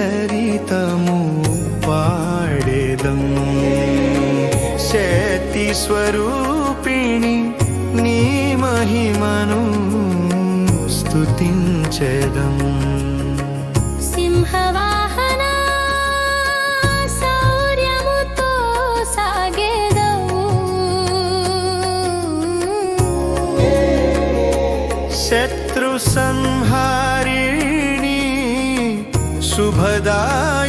చరితము పాడేదం. శక్తి స్వరూపిణి నీ మహిమను స్తుతించెదం. సింహవాహన శౌర్యముతో సాగేదవు. శత్రు సంహారిణి शुभदा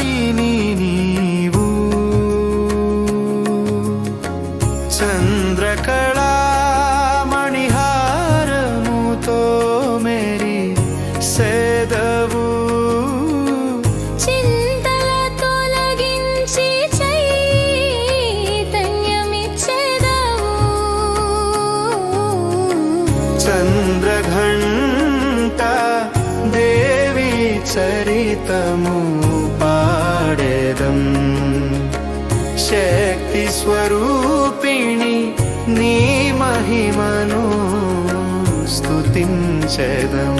గీతము పాడేదం. శక్తి స్వరూపిణి నీ మహిమను స్తుతించెదం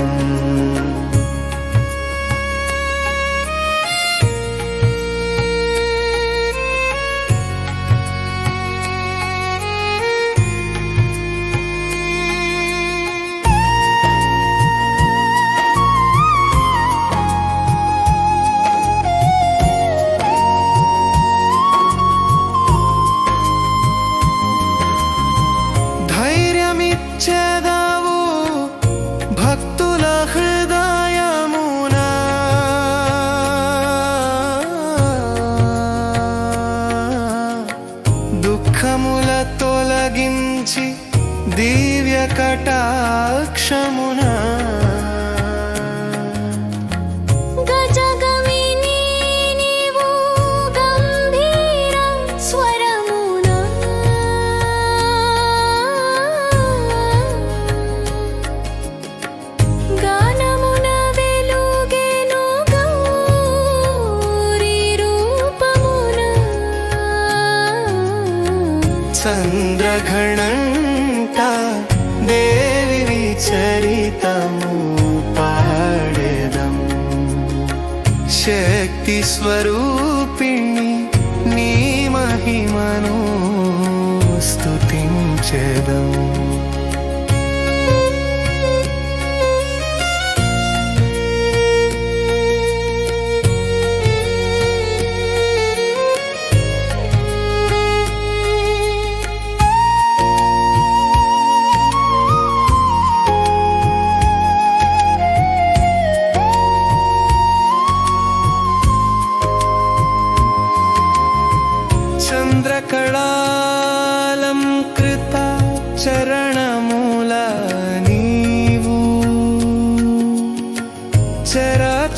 చంద్రఘణంట దేవి చరితము పాడేదం శక్తి స్వరూపిణి నీ మహిమను స్తుతించెదం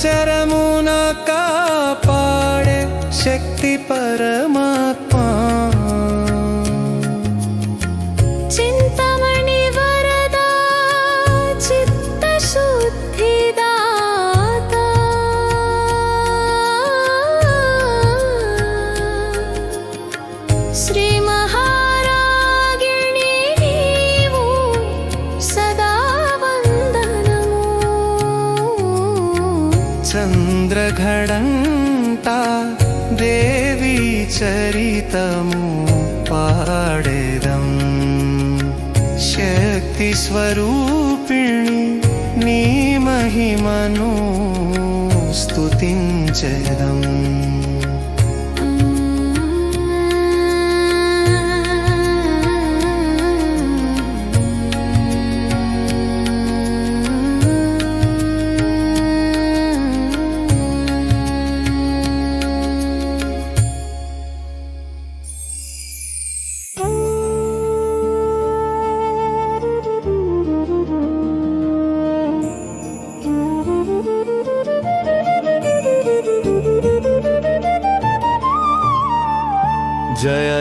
Chara. శక్తి స్వరూపిణి నీ మహిమను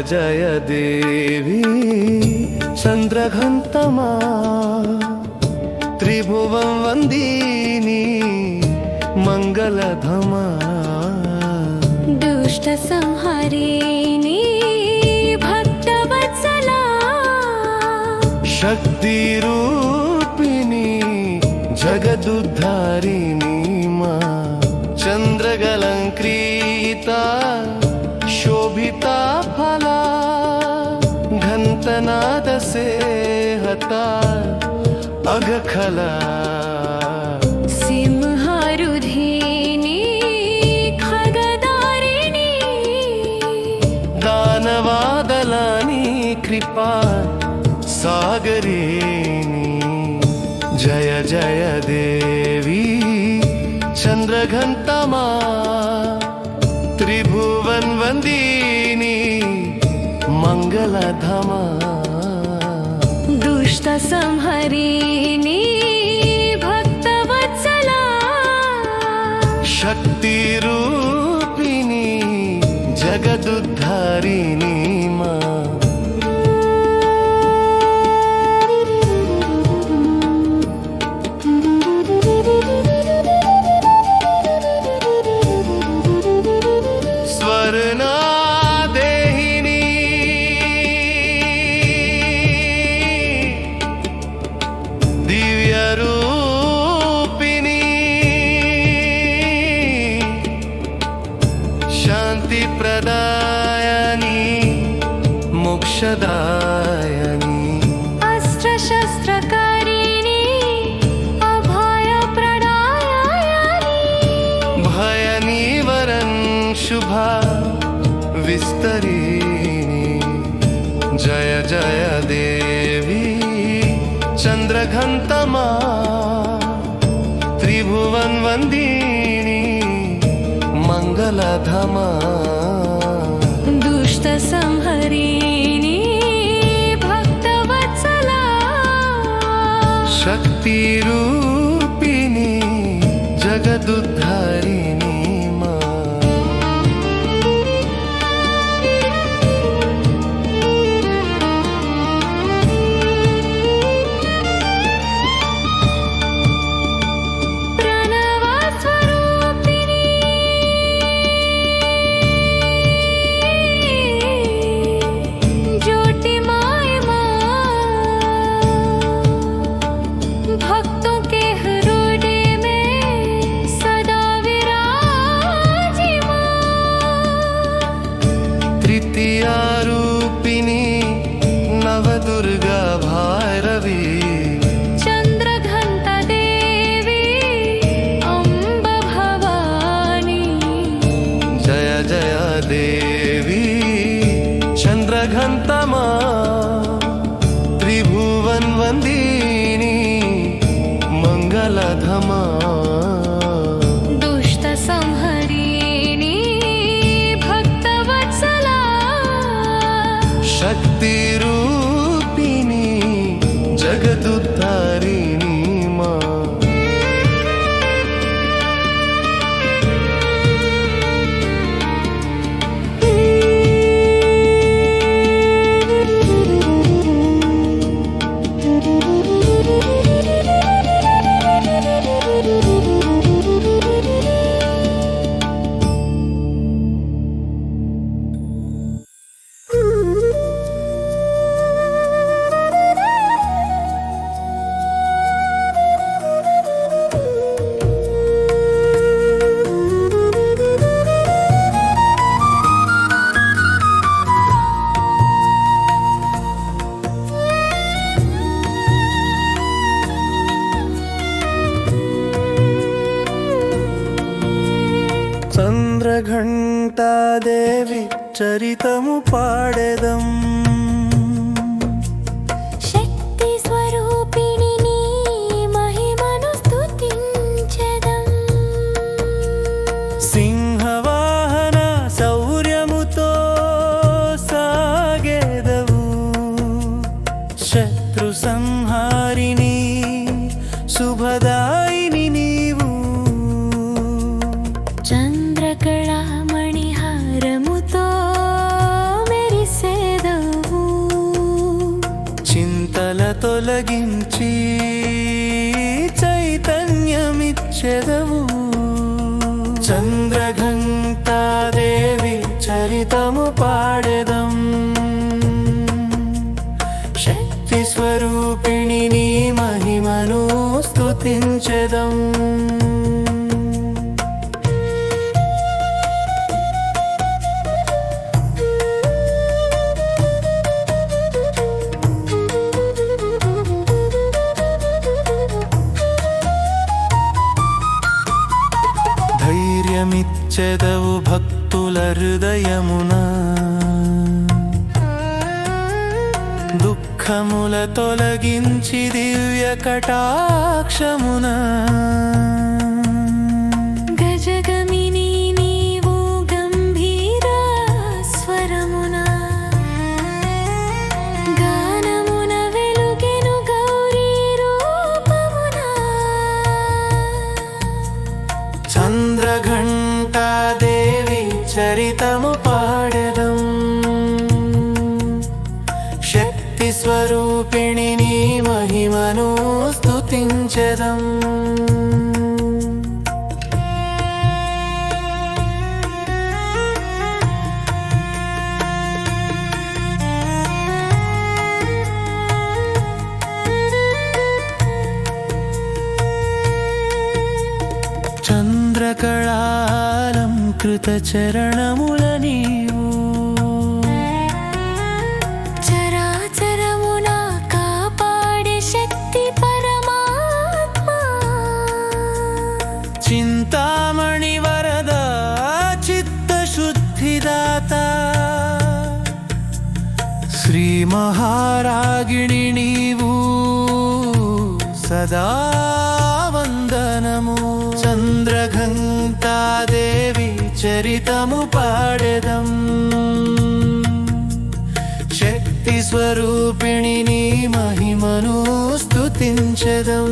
స్తుతించెదం జయ జయ దేవి చంద్రఘంతమా త్రిభువం వందీని మంగళధమా దుష్ట సంహరిణి భక్తవత్సలా శక్తి शोभिता फला घन्तनादसे हता अघखला सिंहरुधि खगदारिणी। दानवादलानि कृपा सागरीणी जय जय दे मङ्गलधमा। दुष्टसंहरी अस्त्र शस्त्र करिणी अभय भयनी वरन् शुभा विस्तरि जय जय देवी चन्द्रघन्तमा तमा वन्दिनी मङ्गलधमा। दुष्टसंहरी ತಿರು வன்வந்தீனி மங்களதமா చరితము పాడెదం. తొలగించి చైతన్యమిచ్చెదవు. చంద్రఘంటాదేవి చరితము పాడెదం. శక్తి స్వరూపిణి నీ మహిమను స్తుతించెదం. నిచ్చెదవు భక్తుల హృదయమున. దుఃఖముల తొలగించి దివ్య కటాక్షమున. గజగమిని కృత చరణముల నీవు చరాచరమున కాపాడే శక్తి పరమాత్మ చింతామణి వరద చిత్తశుద్ధిదాత శ్రీ మహారాగిణి నీవు సదా చరితము పాడెదం. శక్తి స్వరూపిణిని మహిమను స్తుతించెదం.